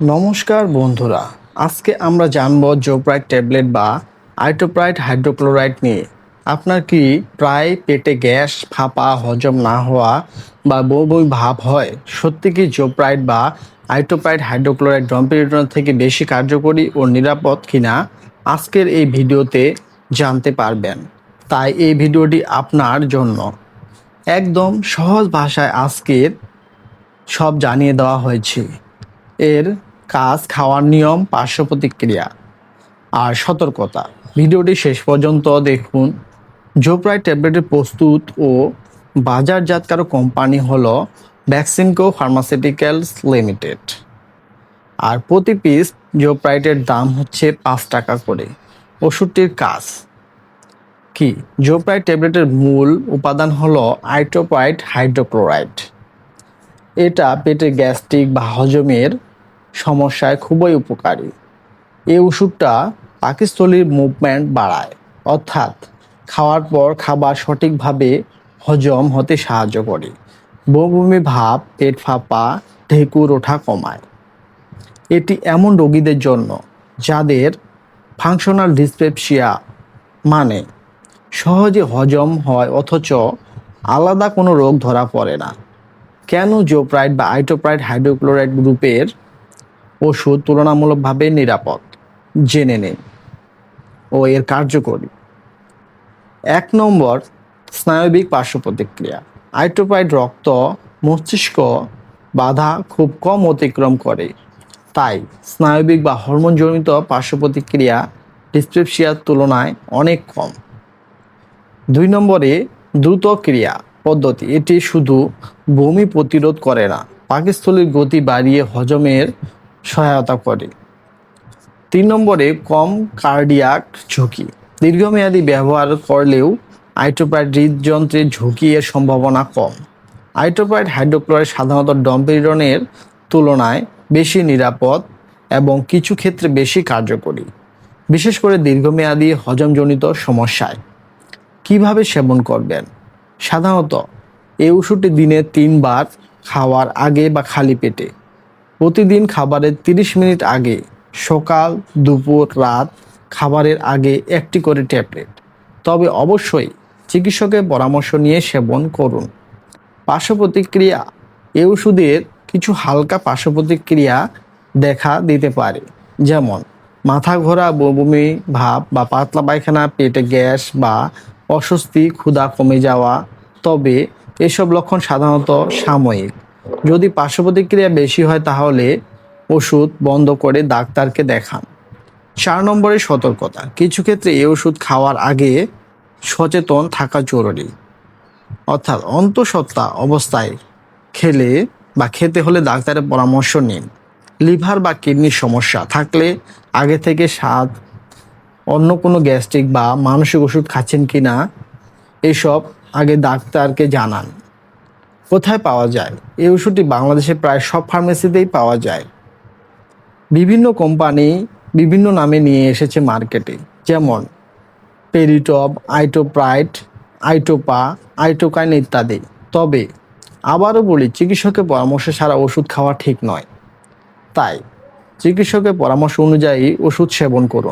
নমস্কার বন্ধুরা, আজকে আমরা জানব জোপ্রাইড ট্যাবলেট বা আইটোপ্রাইট হাইড্রোক্লোরাইড নিয়ে। আপনার কি প্রায় পেটে গ্যাস, ফাঁপা, হজম না হওয়া বা বই বই ভাব হয়? সত্যি কি জোপ্রাইড বা আইটোপ্রাইড হাইড্রোক্লোরাইড ডম্পিরিটন থেকে বেশি কার্যকরী ও নিরাপদ কিনা? আজকের এই ভিডিওতে জানতে পারবেন। তাই এই ভিডিওটি আপনার জন্য। একদম সহজ ভাষায় আজকের সব জানিয়ে দেওয়া হয়েছে। এর কাজ, খাওয়ার নিয়ম, পার্শ্ব প্রতিক্রিয়া আর সতর্কতা। ভিডিওটি শেষ পর্যন্ত দেখুন। জোপ্রাই ট্যাবলেটের প্রস্তুত ও বাজারজাতকারক কোম্পানি হল ভ্যাকসিনকো ফার্মাসিউটিক্যালস লিমিটেড আর প্রতি পিস জোপ্রাইটের দাম হচ্ছে পাঁচ টাকা করে। ওষুধটির কাজ। কি? জোপ্রাইট ট্যাবলেটের মূল উপাদান হলো আইটোপাইট হাইড্রোক্লোরাইড এটা পেটে গ্যাস্ট্রিক বা হজমের সমস্যায় খুবই উপকারী। এই ওষুধটা পাকিস্থলীর মুভমেন্ট বাড়ায়। অর্থাৎ খাওয়ার পর খাবার সঠিকভাবে হজম হতে সাহায্য করে। বমি ভাব, পেট ফাঁপা, ঢেকুর ওঠা কমায়। এটি এমন রোগীদের জন্য যাদের ফাংশনাল ডিসপেপসিয়া মানে সহজে হজম হয় অথচ আলাদা কোনো রোগ ধরা পড়ে না। কেন জোপ্রাইড বা আইটোপ্রাইড হাইড্রোক্লোরাইড গ্রুপের ওষুধ তুলনামূলকভাবে নিরাপদ। জেনে নিন। ও এর কার্যকরী। এক নম্বর, স্নায়বিক পার্শ্ব প্রতিক্রিয়া আইটোপ্রাইড রক্ত মস্তিষ্ক বাধা খুব কম অতিক্রম করে। তাই স্নায়বিক বা হরমোনজনিত পার্শ্ব প্রতিক্রিয়া ডিসপেপসিয়ার তুলনায় অনেক কম। দুই নম্বরে দ্রুত ক্রিয়া পদ্ধতি। এটি শুধু বমি প্রতিরোধ করে না, পাকিস্থলীর গতি বাড়িয়ে হজমের সহায়তা করে। তিন নম্বরে, কম কার্ডিয়াক ঝুঁকি। দীর্ঘমেয়াদী ব্যবহার করলেও আইটোপ্রাইড হৃদযন্ত্রের ঝুঁকি এর সম্ভাবনা কম। আইটোপ্রাইড হাইড্রোক্লোরাইড সাধারণত ডম্পিরনের তুলনায় বেশি নিরাপদ এবং কিছু ক্ষেত্রে বেশি কার্যকরী, বিশেষ করে দীর্ঘমেয়াদী হজমজনিত সমস্যায়। কীভাবে সেবন করবেন? সাধারণত এই ওষুধটি দিনে তিনবার খাওয়ার আগে বা খালি পেটে। প্রতিদিন খাবারের 30 মিনিট আগে সকাল, দুপুর, রাত খাবারের আগে একটি করে ট্যাবলেট। তবে অবশ্যই চিকিৎসকের পরামর্শ নিয়ে সেবন করুন। পার্শ্ব প্রতিক্রিয়া এই ওষুধের কিছু হালকা পার্শ্ব প্রতিক্রিয়া দেখা দিতে পারে। যেমন, মাথা ঘোরা, বমি, ভাব বা পাতলা পায়খানা, পেটে গ্যাস বা অস্বস্তি, ক্ষুধা কমে যাওয়া। তবে এসব লক্ষণ সাধারণত সাময়িক। যদি পার্শ্ব প্রতিক্রিয়া বেশি হয় তাহলে ওষুধ বন্ধ করে ডাক্তারকে দেখান। চার নম্বরে সতর্কতা। কিছু ক্ষেত্রে এই ওষুধ খাওয়ার আগে সচেতন থাকা জরুরি। অর্থাৎ অন্তঃসত্ত্বা অবস্থায় খেলে বা খেতে হলে ডাক্তারের পরামর্শ নিন। লিভার বা কিডনির সমস্যা থাকলে আগে থেকে স্বাদ, অন্য কোনো গ্যাস্ট্রিক বা মানসিক ওষুধ খাচ্ছেন কি না এসব আগে ডাক্তারকে জানান। কোথায় পাওয়া যায়? এই ওষুধটি বাংলাদেশে প্রায় সব ফার্মেসিতেই পাওয়া যায়। বিভিন্ন কোম্পানি বিভিন্ন নামে নিয়ে এসেছে মার্কেটে যেমন পেরিটপ আইটোপ্রাইট আইটোপা আইটোকাইন ইত্যাদি। তবে আবারও বলি, চিকিৎসকের পরামর্শ ছাড়া ওষুধ খাওয়া ঠিক নয়। তাই চিকিৎসকের পরামর্শ অনুযায়ী ওষুধ সেবন করুন।